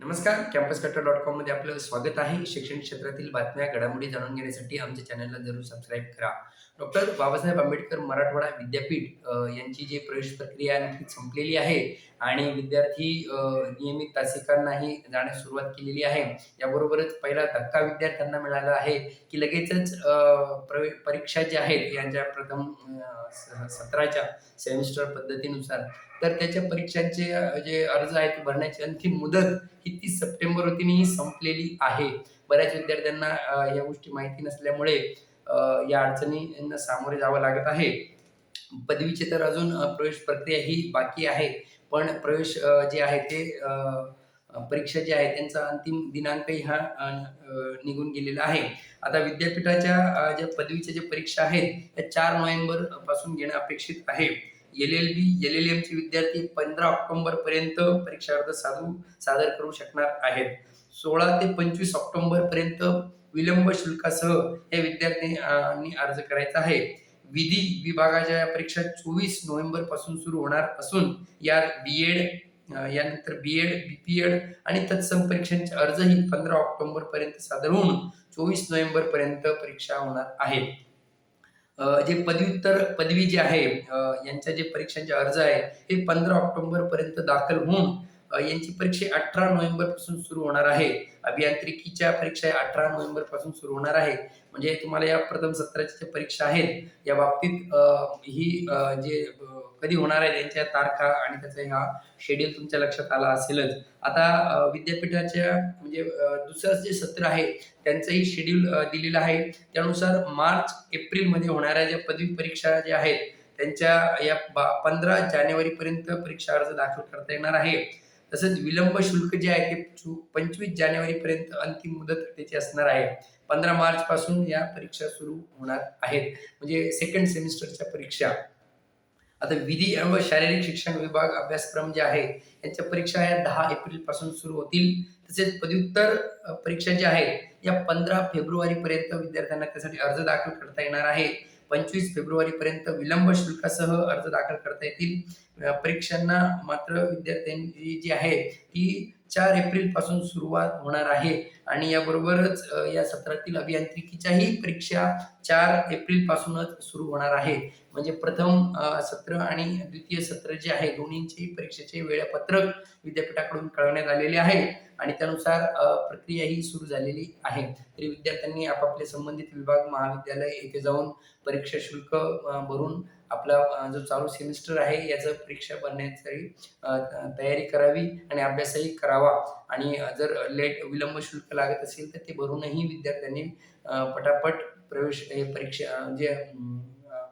नमस्कार कॅम्पस कट्टर डॉट कॉममध्ये आपलं स्वागत आहे. शिक्षण क्षेत्रातील बातम्या घडामोडी जाणून घेण्यासाठी आमच्या चॅनलला जरूर सबस्क्राईब करा. डॉक्टर बाबासाहेब आंबेडकर मराठवाडा विद्यापीठ यांची जी प्रवेश प्रक्रिया संपलेली आहे आणि विद्यार्थी नियमित तासिकांनाही जाण्यास सुरुवात केलेली आहे. याबरोबरच पहिला धक्का विद्यार्थ्यांना मिळाला आहे की लगेचच परीक्षा ज्या आहेत यांच्या प्रथम सत्राच्या सेमिस्टर पद्धतीनुसार तर त्याच्या परीक्षांचे जे अर्ज आहेत ते भरण्याची अंतिम मुदत ही तीस सप्टेंबर होती ही संपलेली आहे? बऱ्याच विद्यार्थ्यांना या गोष्टी माहिती नसल्यामुळे या अडचणींना सामोरे जावं लागत आहे. पदवीचे तर अजून प्रवेश प्रक्रिया ही बाकी आहे. पण प्रवेश जे आहे ते परीक्षा जी आहे त्यांचा अंतिम दिनांकही हा निघून गेलेला आहे. आता विद्यापीठाच्या ज्या पदवीच्या ज्या परीक्षा आहेत त्या चार नोव्हेंबरपासून घेणं अपेक्षित आहे. L L B L L एमचे विद्यार्थी पंधरा ऑक्टोंबरपर्यंत परीक्षा अर्ज साधू सादर करू शकणार आहेत. सोळा ते पंचवीस ऑक्टोंबरपर्यंत विलंब शुल्कासह या विद्यार्थ्यांनी अर्ज करायचा आहे. विधी विभागाच्या या परीक्षा चोवीस नोव्हेंबरपासून सुरू होणार असून यात बी एड यानंतर B Ed B P Ed आणि तत्सम परीक्षांचे अर्जही पंधरा ऑक्टोंबर पर्यंत सादर होऊन चोवीस नोव्हेंबर पर्यंत परीक्षा होणार आहेत. जे पदव्युत्तर पदवी जे आहे यांच्या जे परीक्षांचे अर्ज आहे हे पंधरा ऑक्टोबर पर्यंत दाखल होऊन यांची परीक्षा अठरा नोव्हेंबरपासून सुरू होणार आहे. अभियांत्रिकीच्या परीक्षा अठरा नोव्हेंबरपासून सुरू होणार आहे. म्हणजे तुम्हाला या प्रथम सत्राच्या ज्या परीक्षा आहेत या बाबतीत ही जे कधी होणार आहे त्यांच्या तारखा आणि त्याचा हा शेड्यूल तुमच्या लक्षात आला असेलच. आता विद्यापीठाच्या म्हणजे दुसरं जे सत्र आहे त्यांचंही शेड्यूल दिलेलं आहे. त्यानुसार मार्च एप्रिलमध्ये होणाऱ्या ज्या पदवी परीक्षा ज्या आहेत त्यांच्या या पंधरा जानेवारीपर्यंत परीक्षा अर्ज दाखल करता येणार आहे. तसंच विलंब शुल्क जे आहे ते चु- पंचवीस जानेवारीपर्यंत अंतिम मुदत त्याची असणार आहे. पंधरा मार्च पासून या परीक्षा सुरू होणार आहेत. म्हणजे सेकंड सेमिस्टरच्या परीक्षा. आता विधी व शारीरिक शिक्षण विभाग अभ्यासक्रम जे आहे यांच्या परीक्षा या दहा एप्रिलपासून सुरू होतील. तसेच पदव्युत्तर परीक्षा ज्या आहेत या पंधरा फेब्रुवारी पर्यंत विद्यार्थ्यांना त्यासाठी अर्ज दाखल करता येणार आहे. पंचवीस फेब्रुवारी पर्यंत विलंब शुल्कासह अर्ज दाखल करता येतील. परीक्षांना मात्र विद्यार्थ्यांची जी आहे ती चार एप्रिलपासून सुरुवात होणार आहे. आणि याबरोबरच या सत्रातील अभियांत्रिकीच्याही परीक्षा चार एप्रिल पासूनच सुरू होणार आहे म्हणजे प्रथम सत्र आणि द्वितीय सत्र जे आहे दोन्हींची परीक्षेचे वेळापत्रक विद्यापीठाकडून कळवण्यात आलेले आहे. आणि त्यानुसार प्रक्रिया ही सुरू झालेली आहे. तरी विद्यार्थ्यांनी आपापले संबंधित विभाग महाविद्यालय येथे जाऊन परीक्षा शुल्क भरून आपला जो चालू सेमिस्टर आहे याचं परीक्षा भरण्याची तयारी करावी आणि अभ्यासही करावा. आणि जर लेट विलंब शुल्क लागत असेल तर ते भरूनही विद्यार्थ्यांनी पटापट प्रवेश हे परीक्षा जे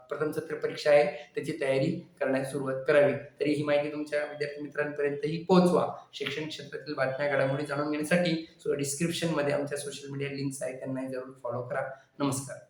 प्रथम सत्र परीक्षा आहे त्याची तयारी करण्यास सुरुवात करावी. तरी ही माहिती तुमच्या विद्यार्थी मित्रांपर्यंतही पोहोचवा. शैक्षणिक क्षेत्रातील बातम्या घडामोडी जाणून घेण्यासाठी डिस्क्रिप्शनमध्ये आमच्या सोशल मीडिया लिंक्स आहेत त्यांनाही जरूर फॉलो करा. नमस्कार.